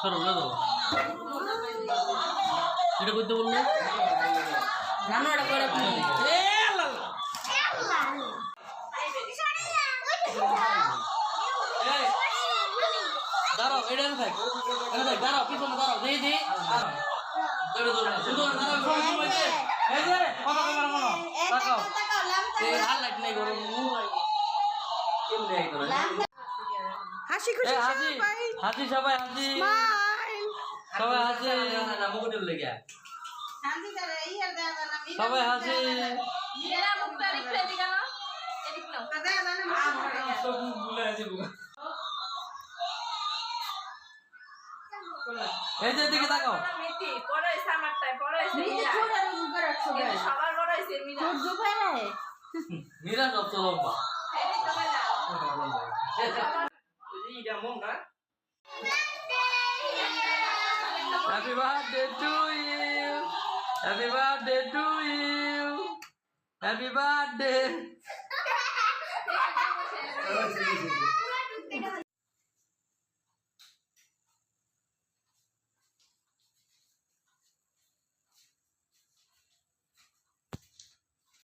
সরো না তো এটা করতে বলল? নানু এটা করে তুমি এই দাঁড়াও এটা থাক এনে থাক দাঁড়াও পিছনে দাঁড়াও দেখি দেখি দৌড়ে দৌড়ে সুন্দর দাঁড়াও সবাই সবাই দে এই যে কথা কমার তাকাও। এই আর লাইট নাই গরম। কেমনে এই করে হাসি এই খুশি হাসি। সবাই। হাসি সবাই হাসি। স্মাইল সবাই হাসি। না মুকুটের লেগে সবাই হাসি। এরা মুখটা একটু এদিকে না এদিক নাও। সব ভুলে আছে এই যে দিকে তাকাও। মিটি বড় হয়েছে আমারটাই বড় হয়েছে মিরা। কিন্তু সবার বড় হয়েছে মিরা। মীরা সব লম্বা। এদিক তো mom, na? Happy birthday to you. Happy birthday to you. Happy birthday. Oh,